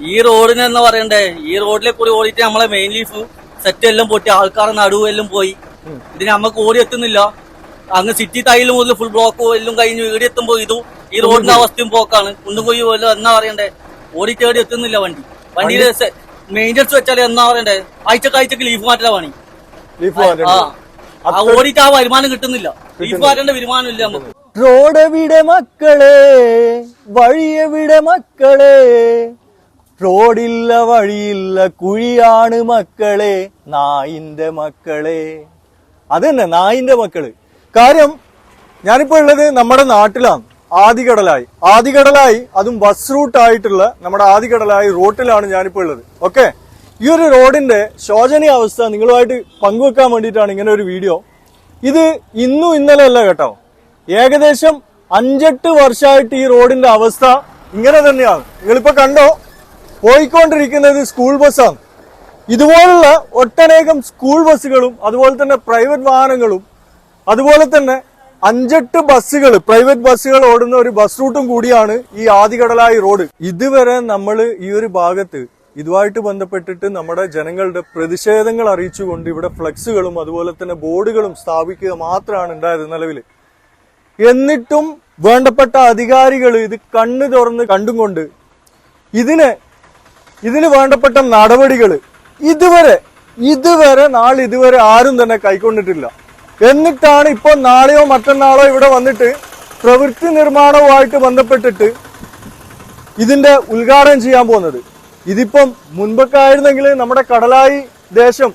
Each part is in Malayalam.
ഈ റോഡിന് എന്ന് പറയണ്ടേ? ഈ റോഡിലെ കൂടി ഓടിയിട്ട് നമ്മളെ മെയിൻ ലീഫ് സെറ്റ് എല്ലാം പൊട്ടി ആൾക്കാർ നടുവെല്ലാം പോയി. ഇതിന് നമുക്ക് ഓടി എത്തുന്നില്ല. അങ്ങ് സിറ്റി തൈൽ മുതൽ ഫുൾ ബ്ലോക്ക് എല്ലാം കഴിഞ്ഞ് വീട് എത്തുമ്പോ ഇതും ഈ റോഡിന്റെ അവസ്ഥയും പോക്കാണ്. കുണ്ടുകൊയ്യ് പോലെ എന്നാ പറയണ്ടേ? ഓടി തേടി എത്തുന്നില്ല വണ്ടി. വണ്ടിയിലെ മെയിന്റെസ് വെച്ചാൽ എന്നാ പറയണ്ടേ? ആഴ്ച ആഴ്ചക്ക് ലീഫ് മാറ്റല പണി. ലീഫ് ആ. ഓടിയിട്ട് ആ വരുമാനം കിട്ടുന്നില്ല. ലീഫ് മാറ്റേണ്ട വരുമാനം ഇല്ല നമുക്ക്. റോഡ് റോഡെവിടെ മക്കളെ? വഴിയെവിടെ മക്കളെ? റോഡില്ല വഴിയില്ല കുഴിയാണ് മക്കളെ നായിന്റെ മക്കളെ. അത് തന്നെ നായിന്റെ മക്കൾ. കാര്യം ഞാനിപ്പോ ഉള്ളത് നമ്മുടെ നാട്ടിലാണ് ആദികടലായി. ആദികടലായി അതും ബസ് റൂട്ട് ആയിട്ടുള്ള നമ്മുടെ ആദികടലായി റോട്ടിലാണ് ഞാനിപ്പോ ഉള്ളത്. ഓക്കെ? ഈ ഒരു റോഡിന്റെ ശോചനീയ അവസ്ഥ നിങ്ങളുമായിട്ട് പങ്കുവെക്കാൻ വേണ്ടിയിട്ടാണ് ഇങ്ങനെ ഒരു വീഡിയോ. ഇത് ഇന്നും ഇന്നലെ അല്ല കേട്ടോ. ഏകദേശം അഞ്ചെട്ട് വർഷമായിട്ട് ഈ റോഡിന്റെ അവസ്ഥ ഇങ്ങനെ തന്നെയാണ്. നിങ്ങളിപ്പോ കണ്ടോ? പോയിക്കൊണ്ടിരിക്കുന്നത് സ്കൂൾ ബസ്സാണ്. ഇതുപോലുള്ള ഒട്ടനേകം സ്കൂൾ ബസ്സുകളും അതുപോലെ തന്നെ പ്രൈവറ്റ് വാഹനങ്ങളും അതുപോലെ തന്നെ അഞ്ചെട്ട് ബസ്സുകൾ പ്രൈവറ്റ് ബസ്സുകൾ ഓടുന്ന ഒരു ബസ് റൂട്ടും കൂടിയാണ് ഈ ആദികടലായി റോഡ്. ഇതുവരെ നമ്മൾ ഈ ഒരു ഭാഗത്ത് ഇതുമായിട്ട് ബന്ധപ്പെട്ടിട്ട് നമ്മുടെ ജനങ്ങളുടെ പ്രതിഷേധങ്ങൾ അറിയിച്ചുകൊണ്ട് ഇവിടെ ഫ്ലെക്സുകളും അതുപോലെ തന്നെ ബോർഡുകളും സ്ഥാപിക്കുക മാത്രമാണ് ഉണ്ടായത് നിലവിൽ എന്നിട്ടും വേണ്ടപ്പെട്ട അധികാരികൾ ഇത് കണ്ണു തുറന്ന് കണ്ടും കൊണ്ട് ഇതിന് ഇതിന് വേണ്ടപ്പെട്ട നടപടികൾ ഇതുവരെ ഇതുവരെ നാളെ ഇതുവരെ ആരും തന്നെ കൈക്കൊണ്ടിട്ടില്ല. എന്നിട്ടാണ് ഇപ്പോൾ നാളെയോ മറ്റന്നാളോ ഇവിടെ വന്നിട്ട് പ്രവൃത്തി നിർമ്മാണവുമായിട്ട് ബന്ധപ്പെട്ടിട്ട് ഇതിന്റെ ഉദ്ഘാടനം ചെയ്യാൻ പോകുന്നത്. ഇതിപ്പം മുൻപൊക്കെ ആയിരുന്നെങ്കിൽ നമ്മുടെ കടലായി ദേശം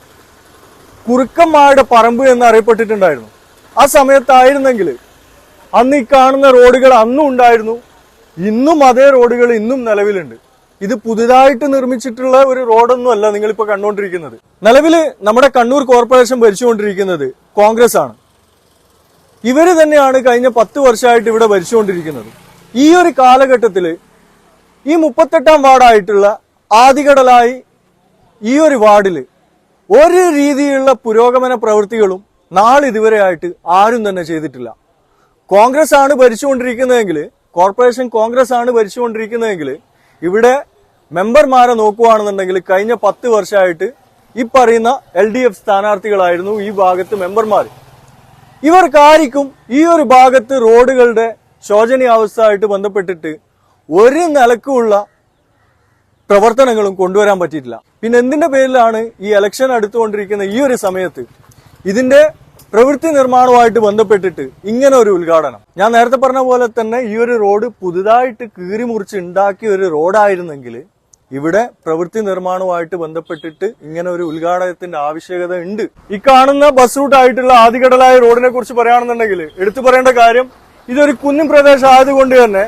കുറുക്കന്മാരുടെ പറമ്പ് എന്ന് അറിയപ്പെട്ടിട്ടുണ്ടായിരുന്നു. ആ സമയത്തായിരുന്നെങ്കിൽ അന്ന് ഈ കാണുന്ന റോഡുകൾ അന്നും ഉണ്ടായിരുന്നു. ഇന്നും അതേ റോഡുകൾ ഇന്നും നിലവിലുണ്ട്. ഇത് പുതുതായിട്ട് നിർമ്മിച്ചിട്ടുള്ള ഒരു റോഡൊന്നും അല്ല നിങ്ങളിപ്പോ കണ്ടുകൊണ്ടിരിക്കുന്നത് നിലവിൽ നമ്മുടെ കണ്ണൂർ കോർപ്പറേഷൻ ഭരിച്ചുകൊണ്ടിരിക്കുന്നത് കോൺഗ്രസ് ആണ് ഇവർ തന്നെയാണ് കഴിഞ്ഞ പത്ത് വർഷമായിട്ട് ഇവിടെ ഭരിച്ചുകൊണ്ടിരിക്കുന്നത്. ഈ ഒരു കാലഘട്ടത്തിൽ ഈ മുപ്പത്തെട്ടാം വാർഡായിട്ടുള്ള ആദികടലായി ഈ ഒരു വാർഡിൽ ഒരു രീതിയിലുള്ള പുരോഗമന പ്രവൃത്തികളും നാളിതുവരെയായിട്ട് ആരും തന്നെ ചെയ്തിട്ടില്ല. കോൺഗ്രസ് ആണ് ഭരിച്ചുകൊണ്ടിരിക്കുന്നതെങ്കിൽ കോർപ്പറേഷൻ കോൺഗ്രസ് ആണ് ഭരിച്ചുകൊണ്ടിരിക്കുന്നതെങ്കിൽ ഇവിടെ മെമ്പർമാരെ നോക്കുകയാണെന്നുണ്ടെങ്കിൽ കഴിഞ്ഞ പത്ത് വർഷമായിട്ട് ഈ പറയുന്ന എൽ ഡി എഫ് സ്ഥാനാർത്ഥികളായിരുന്നു ഈ ഭാഗത്ത് മെമ്പർമാർ ഇവർക്കാരിക്കും ഈ ഒരു ഭാഗത്ത് റോഡുകളുടെ ശോചനീയാവസ്ഥയായിട്ട് ബന്ധപ്പെട്ടിട്ട് ഒരു നിലക്കുമുള്ള പ്രവർത്തനങ്ങളും കൊണ്ടുവരാൻ പറ്റിയിട്ടില്ല. പിന്നെ എന്തിന്റെ പേരിലാണ് ഈ ഇലക്ഷൻ അടുത്തുകൊണ്ടിരിക്കുന്ന ഈ ഒരു സമയത്ത് ഇതിന്റെ പ്രവൃത്തി നിർമ്മാണവുമായിട്ട് ബന്ധപ്പെട്ടിട്ട് ഇങ്ങനെ ഒരു ഉദ്ഘാടനം? ഞാൻ നേരത്തെ പറഞ്ഞ പോലെ തന്നെ ഈ ഒരു റോഡ് പുതുതായിട്ട് കീറി മുറിച്ച് ഉണ്ടാക്കിയ ഒരു റോഡായിരുന്നെങ്കിൽ ഇവിടെ പ്രവൃത്തി നിർമ്മാണവുമായിട്ട് ബന്ധപ്പെട്ടിട്ട് ഇങ്ങനെ ഒരു ഉദ്ഘാടനത്തിന്റെ ആവശ്യകത ഉണ്ട്. ഈ കാണുന്ന ബസ് റൂട്ടായിട്ടുള്ള ആദികടലായ റോഡിനെ കുറിച്ച് പറയുകയാണെന്നുണ്ടെങ്കിൽ എടുത്തു പറയേണ്ട കാര്യം ഇതൊരു കുന്നിൻ പ്രദേശം ആയതുകൊണ്ട് തന്നെ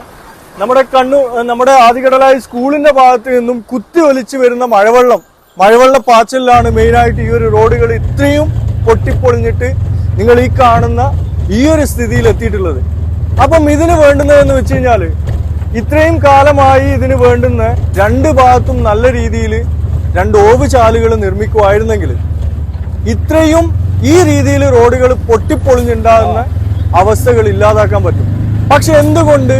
നമ്മുടെ കണ്ണു നമ്മുടെ ആദികടലായ സ്കൂളിന്റെ ഭാഗത്ത് നിന്നും കുത്തി ഒലിച്ചു വരുന്ന മഴവെള്ളം മഴവെള്ള പാച്ചലിലാണ് മെയിനായിട്ട് ഈ ഒരു റോഡുകൾ ഇത്രയും പൊട്ടിപ്പൊളിഞ്ഞിട്ട് നിങ്ങൾ ഈ കാണുന്ന ഈ ഒരു സ്ഥിതിയിൽ എത്തിയിട്ടുള്ളത്. അപ്പം ഇതിന് വേണ്ടുന്നതെന്ന് വെച്ച് കഴിഞ്ഞാൽ ഇത്രയും കാലമായി ഇതിന് വേണ്ടുന്ന രണ്ട് ഭാഗത്തും നല്ല രീതിയിൽ രണ്ട് ഓവ് ചാലുകൾ നിർമ്മിക്കുമായിരുന്നെങ്കിൽ ഇത്രയും ഈ രീതിയിൽ റോഡുകൾ പൊട്ടിപ്പൊളിഞ്ഞുണ്ടാകുന്ന അവസ്ഥകൾ ഇല്ലാതാക്കാൻ പറ്റും. പക്ഷെ എന്തുകൊണ്ട്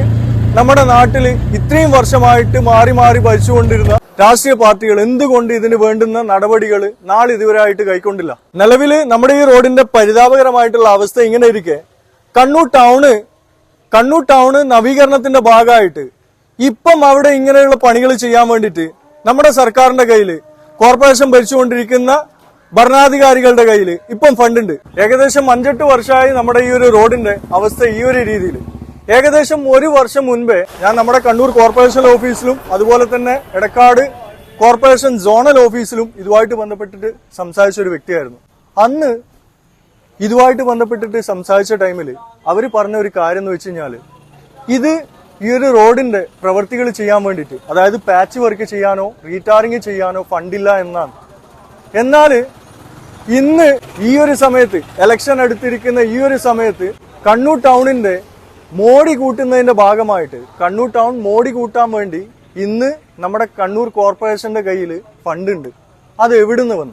നമ്മുടെ നാട്ടിൽ ഇത്രയും വർഷമായിട്ട് മാറി മാറി ഭരിച്ചുകൊണ്ടിരുന്ന രാഷ്ട്രീയ പാർട്ടികൾ എന്തുകൊണ്ട് ഇതിന് വേണ്ടുന്ന നടപടികൾ നാളെ ഇതുവരെയായിട്ട് കൈക്കൊണ്ടില്ല? നിലവിൽ നമ്മുടെ ഈ റോഡിന്റെ പരിതാപകരമായിട്ടുള്ള അവസ്ഥ ഇങ്ങനെ ഇരിക്കെ. കണ്ണൂർ ടൗണ് കണ്ണൂർ ടൗണ് നവീകരണത്തിന്റെ ഭാഗമായിട്ട് ഇപ്പം അവിടെ ഇങ്ങനെയുള്ള പണികൾ ചെയ്യാൻ വേണ്ടിയിട്ട് നമ്മുടെ സർക്കാരിന്റെ കയ്യിൽ കോർപ്പറേഷൻ ഭരിച്ചുകൊണ്ടിരിക്കുന്ന ഭരണാധികാരികളുടെ കയ്യിൽ ഇപ്പം ഫണ്ടുണ്ട് ഏകദേശം അഞ്ചെട്ട് വർഷമായി നമ്മുടെ ഈ ഒരു റോഡിന്റെ അവസ്ഥ ഈ ഒരു രീതിയിൽ ഏകദേശം ഒരു വർഷം മുൻപേ ഞാൻ നമ്മുടെ കണ്ണൂർ കോർപ്പറേഷൻ ഓഫീസിലും അതുപോലെ തന്നെ എടക്കാട് കോർപ്പറേഷൻ സോണൽ ഓഫീസിലും ഇതുമായിട്ട് ബന്ധപ്പെട്ടിട്ട് സംസാരിച്ച ഒരു വ്യക്തിയായിരുന്നു. അന്ന് ഇതുമായിട്ട് ബന്ധപ്പെട്ടിട്ട് സംസാരിച്ച ടൈമിൽ അവർ പറഞ്ഞ ഒരു കാര്യം എന്ന് വെച്ച് കഴിഞ്ഞാൽ ഇത് ഈ ഒരു റോഡിന്റെ പ്രവൃത്തികൾ ചെയ്യാൻ വേണ്ടിയിട്ട് അതായത് പാച്ച് വർക്ക് ചെയ്യാനോ റീടാറിങ് ചെയ്യാനോ ഫണ്ടില്ല എന്നാണ്. എന്നാൽ ഇന്ന് ഈ ഒരു സമയത്ത് എലക്ഷൻ അടുത്തിരിക്കുന്ന ഈ ഒരു സമയത്ത് കണ്ണൂർ ടൗണിന്റെ മോടി കൂട്ടുന്നതിന്റെ ഭാഗമായിട്ട് കണ്ണൂർ ടൗൺ മോടി കൂട്ടാൻ വേണ്ടി ഇന്ന് നമ്മുടെ കണ്ണൂർ കോർപ്പറേഷന്റെ കയ്യിൽ ഫണ്ടുണ്ട് അത് എവിടുന്ന് വന്നു?